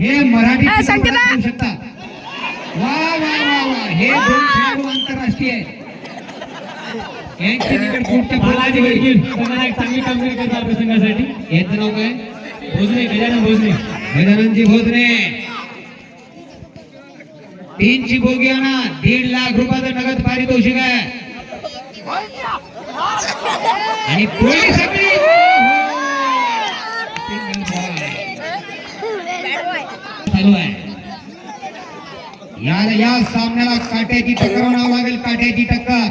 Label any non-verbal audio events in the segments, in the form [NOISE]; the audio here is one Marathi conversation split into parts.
हे मराठी येऊ शकतात वा वा वा वा. हे दोन खेळाडू आंतरराष्ट्रीय. आहेत. यांची निकड पुढच्या बालाजी वडकील त्यांना एक चांगली कामगिरी करतात आपल्या संघासाठी. याचं नाव काय भोजने गजानन भोजने. गजाननजी भोजने. तीनची बोगी आणा. दीड लाख रुपयाचं नगद पारितोषिक आहे. आणि पोलिसांनी चालू आहे या या सामन्याला काट्याची टक्कर म्हणावं लागेल काट्याची टक्कर.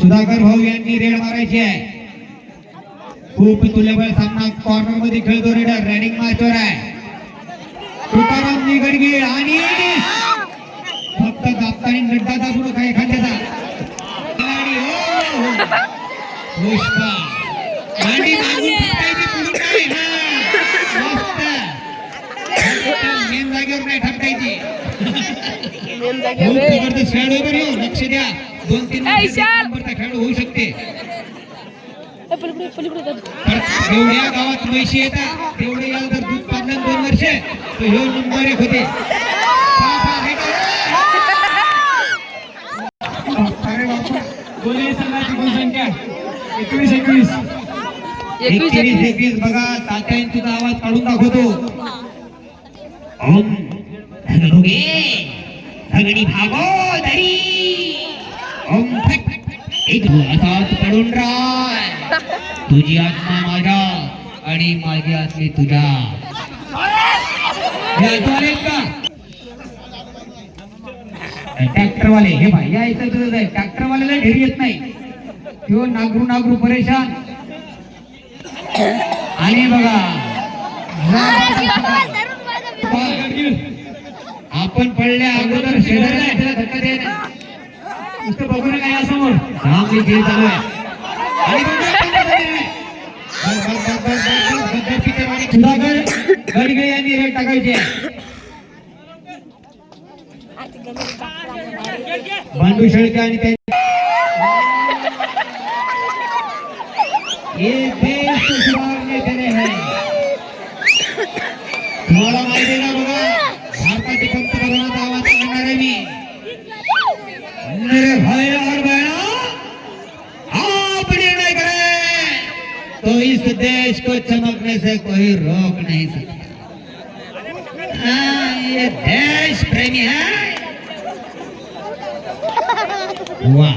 सुधाकर भाऊ यांनी रेड मारायची आहे. खूप तुल्यबळ सामना कॉर्नरमध्ये खेळतो रेडर रॅडिंग मार्चवर आहे. तुकाराम निगडगे आणि फक्त दाबतानी नड्डा दाबू नका एखाद्याचा आणि हो, हो. पुष्पा मस्त. मेन जागेवर नाही ठपकायची खेळाडू आहे बरं ह्यो. लक्ष द्या. दोन तीन खेळाडू होऊ शकते. जेवढ्या गावात म्हैशी येतात तेवढे याल तर दूध पाजलं दोन वर्ष. तर ह्यो नंबर एक होते संघाची गुणसंख्या एकवीस एकवीस. एकवीस एकवीस बघा तात्याने तुझा आवाज काढून दाखवतो. ओम धगधुगे भागो धरी ओम फट। एक असाच पडून राय। तुझी आत्मा माझा आणि माझी असली तुझा। ट्रॅक्टरवाले हे भाई या इथं तुझं आहे ट्रॅक्टर वाल्याला ढेरी येत नाही. तो नागरू नागरू परेशान. आणि बघा पण पडल्या अगोदर शेजारला त्याला धक्का द्यायला नुसतं बघू नका या समोर. चांगली खेळ चालू आहे. आणि सुधाकर गडगे यांनी रेट टाकायची आहे. भांडू शेळके आणि त्यांनी ये देश सुधारने तुम्हाला माहिती ना बघा? भारताचे आवाज़ सांगणार मी मेरे भाई और बहनों आप निर्णय करें तो इस देश को चमकने से कोई रोक नहीं सकता। हाँ, ये देश प्रेमी है। वा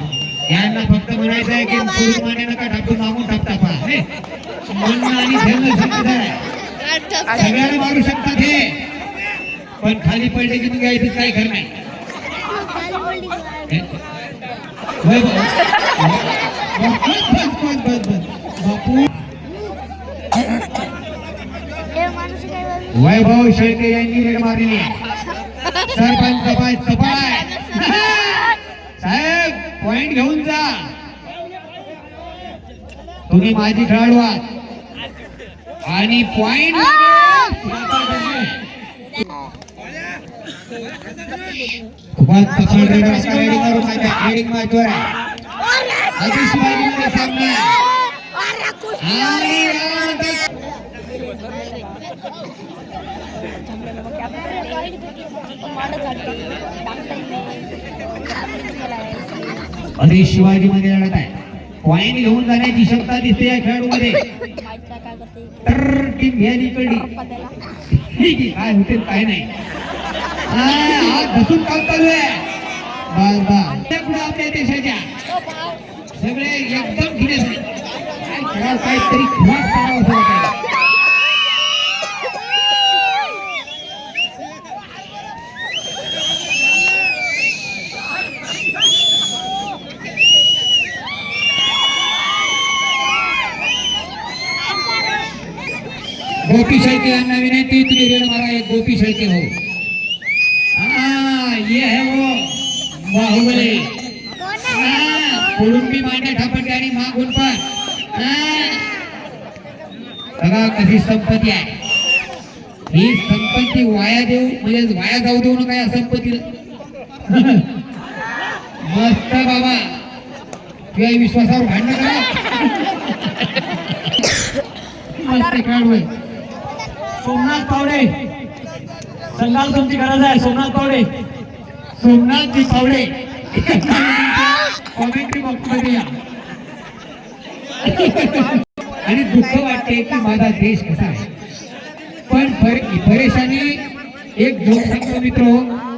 यांना फक्त म्हणायचं आहे की पुरुष माने नका टाकून मागून टाकता पहा म्हणणं आणि आहे सगळ्यांना मारू शकतात हे पण खाली पडले की मग यायचं काय खरं नाही. वैभव शेळके यांनी रेड मारली सरपंच पाय तपाय साहेब पॉइंट घेऊन जा. तुम्ही माझी खेळाडू आहात. आणि पॉइंट खूपच सफल रेडर आता रेडिंग करून माझ्या रेडिंग माझ्यावर आहे आधी शिवाजीमध्ये सामना आहे. आणि यानंतर आधी शिवाजीमध्ये लढत आहे. पॉइंट घेऊन जाण्याची क्षमता दिसते या खेळाडूमध्ये. तर टीम घ्यायला काय होते काय नाही. हा, हा काम चालू आहे. बस बस त्या पुढे आपल्या देशाच्या. सगळे एकदम ढिले काय काहीतरी करावं असं वाटायला. गोपी शेळके यांना विनंती तुम्ही रेड मारा एक गोपी शेळके हो. ये है वो बाहुबली। हाँ, कुडुंबी मांड्या ठापटे आणि मागून पण। बघा कशी संपत्ती आहे. ही संपत्ती वाया देऊ म्हणजे वाया जाऊ देऊ नका या संपत्तीला. [LAUGHS] मस्त बाबा. तुझ्या विश्वासावर भांडण करा. [LAUGHS] मस्त खेळाडू सोमनाथ पावडे. संघाला तुमची गरज आहे सोमनाथ पावडे. सोमनाथजी पावडे कॉमेंट्री बॉक्समध्ये या. आणि दुःख वाटते की माझा देश कसा आहे. पण परेशानी एक जोक सांगतो मित्र.